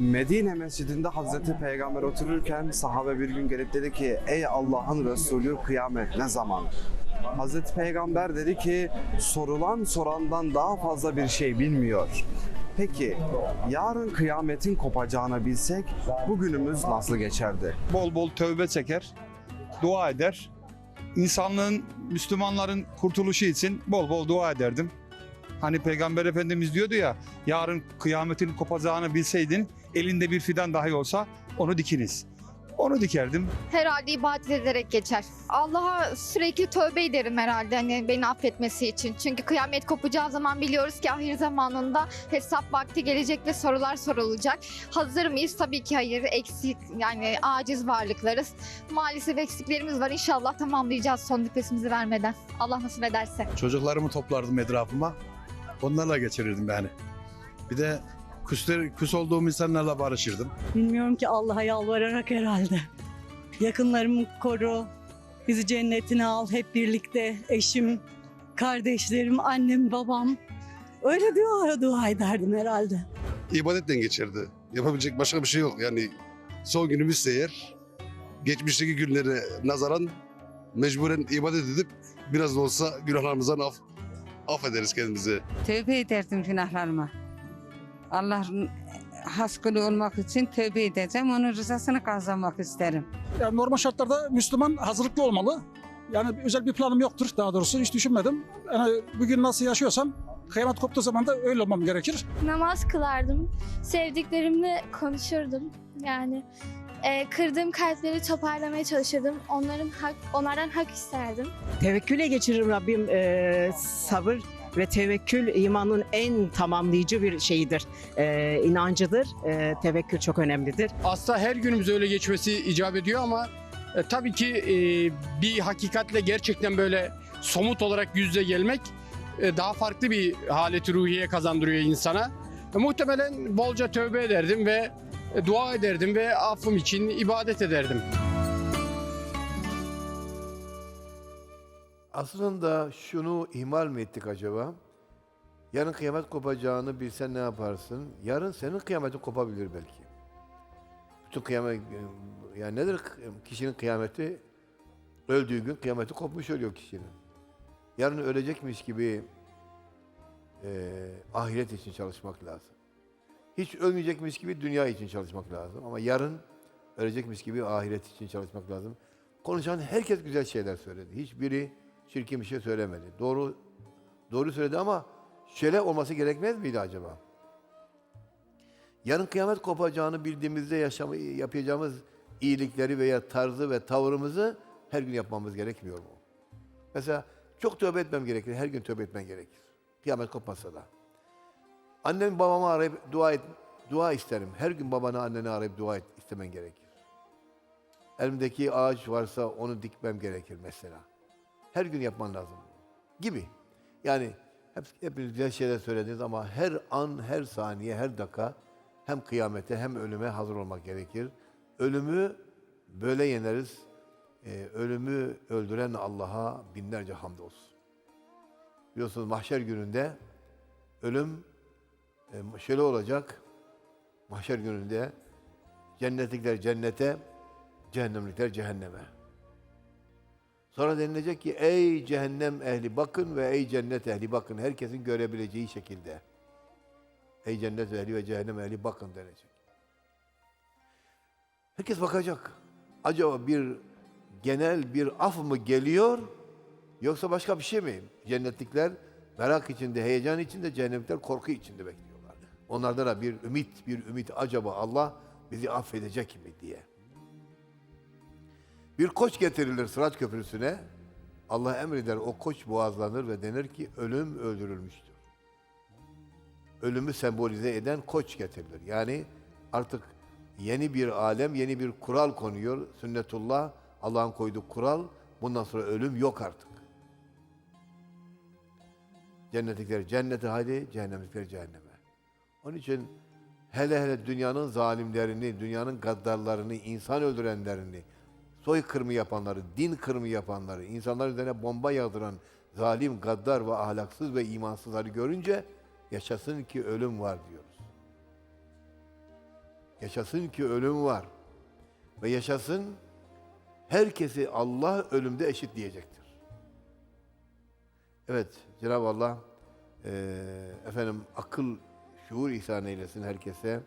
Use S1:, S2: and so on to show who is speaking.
S1: Medine mescidinde Hazreti Peygamber otururken sahabe bir gün gelip dedi ki ey Allah'ın Resulü kıyamet ne zaman? Hazreti Peygamber dedi ki sorulan sorandan daha fazla bir şey bilmiyor. Peki yarın kıyametin kopacağını bilsek bugünümüz nasıl geçerdi?
S2: bol bol tövbe çeker, dua eder. İnsanlığın, Müslümanların kurtuluşu için bol bol dua ederdim. Hani Peygamber Efendimiz diyordu ya, yarın kıyametin kopacağını bilseydin, elinde bir fidan dahi olsa onu dikiniz. Onu dikerdim.
S3: Herhalde ibadet ederek geçer. Allah'a sürekli tövbe ederim herhalde hani beni affetmesi için. Çünkü kıyamet kopacağı zaman biliyoruz ki ahir zamanında hesap vakti gelecek ve sorular sorulacak. Hazır mıyız? Tabii ki hayır. Eksik yani aciz varlıklarız. Maalesef eksiklerimiz var. İnşallah tamamlayacağız son nefesimizi vermeden. Allah nasip ederse.
S4: Çocuklarımı toplardım etrafıma. Onlarla geçirirdim yani. Bir de küsler, küs olduğum insanlarla barışırdım.
S5: Bilmiyorum ki Allah'a yalvararak herhalde. Yakınlarımı koru, bizi cennetine al hep birlikte. Eşim, kardeşlerim, annem, babam. Öyle dua, dua ederdim herhalde.
S6: ibadetle geçirdi. Yapabilecek başka bir şey yok. Yani son günümüz eğer geçmişteki günlere nazaran mecburen ibadet edip biraz da olsa günahlarımızdan af, affederiz kendimizi.
S7: Tövbe ederdim günahlarıma. Allah'ın has olmak için tövbe edeceğim. Onun rızasını kazanmak isterim.
S8: Yani normal şartlarda Müslüman hazırlıklı olmalı. Yani özel bir planım yoktur daha doğrusu hiç düşünmedim. Yani bugün nasıl yaşıyorsam kıyamet koptuğu zaman da öyle olmam gerekir.
S9: namaz kılardım. Sevdiklerimle konuşurdum. Yani e, kırdığım kalpleri toparlamaya çalışırdım. Onların hak, onlardan hak isterdim.
S10: Tevekküle geçirir Rabbim e, sabır ve tevekkül imanın en tamamlayıcı bir şeyidir, e, inancıdır. E, tevekkül çok önemlidir.
S11: aslında her günümüz öyle geçmesi icap ediyor ama e, tabii ki e, bir hakikatle gerçekten böyle somut olarak yüz yüze gelmek e, daha farklı bir haleti ruhiye kazandırıyor insana. E, muhtemelen bolca tövbe ederdim ve dua ederdim ve affım için ibadet ederdim.
S12: Aslında şunu ihmal mi ettik acaba? Yarın kıyamet kopacağını bilsen ne yaparsın? Yarın senin kıyametin kopabilir belki. Bütün kıyamet, yani nedir kişinin kıyameti? Öldüğü gün kıyameti kopmuş oluyor kişinin. Yarın ölecekmiş gibi eee, ahiret için çalışmak lazım. Hiç ölmeyecekmiş gibi dünya için çalışmak lazım. Ama yarın ölecekmiş gibi ahiret için çalışmak lazım. Konuşan herkes güzel şeyler söyledi. Hiçbiri çirkin bir şey söylemedi. Doğru doğru söyledi ama şöyle olması gerekmez miydi acaba? Yarın kıyamet kopacağını bildiğimizde yaşamı, yapacağımız iyilikleri veya tarzı ve tavrımızı her gün yapmamız gerekmiyor mu? Mesela çok tövbe etmem gerekir. Her gün tövbe etmen gerekir. Kıyamet kopmasa da. Annem babamı arayıp dua et, dua isterim. Her gün babanı anneni arayıp dua et, istemen gerekir. Elimdeki ağaç varsa onu dikmem gerekir mesela. Her gün yapman lazım. Gibi. Yani hep, hepiniz güzel şeyler söylediniz ama her an, her saniye, her dakika hem kıyamete hem ölüme hazır olmak gerekir. Ölümü böyle yeneriz. Ee, ölümü öldüren Allah'a binlerce hamdolsun. Biliyorsunuz mahşer gününde ölüm e, şöyle olacak. Mahşer gününde cennetlikler cennete, cehennemlikler cehenneme. Sonra denilecek ki ey cehennem ehli bakın ve ey cennet ehli bakın. Herkesin görebileceği şekilde. Ey cennet ehli ve cehennem ehli bakın denecek. Herkes bakacak. Acaba bir genel bir af mı geliyor yoksa başka bir şey mi? Cennetlikler merak içinde, heyecan içinde, cehennemlikler korku içinde bekliyorlar. Onlarda da bir ümit, bir ümit acaba Allah bizi affedecek mi diye. Bir koç getirilir Sırat Köprüsü'ne. Allah emreder o koç boğazlanır ve denir ki ölüm öldürülmüştür. Ölümü sembolize eden koç getirilir. Yani artık yeni bir alem, yeni bir kural konuyor. Sünnetullah, Allah'ın koyduğu kural. Bundan sonra ölüm yok artık. Cennetlikler cennete hadi, cehennemlikler cehenneme. Onun için hele hele dünyanın zalimlerini, dünyanın gaddarlarını, insan öldürenlerini, soykırımı yapanları, din kırımı yapanları, insanlar üzerine bomba yağdıran zalim, gaddar ve ahlaksız ve imansızları görünce yaşasın ki ölüm var diyoruz. Yaşasın ki ölüm var. Ve yaşasın herkesi Allah ölümde eşitleyecektir. Evet, Cenab-ı Allah eee, efendim akıl, şuur ihsan eylesin herkese.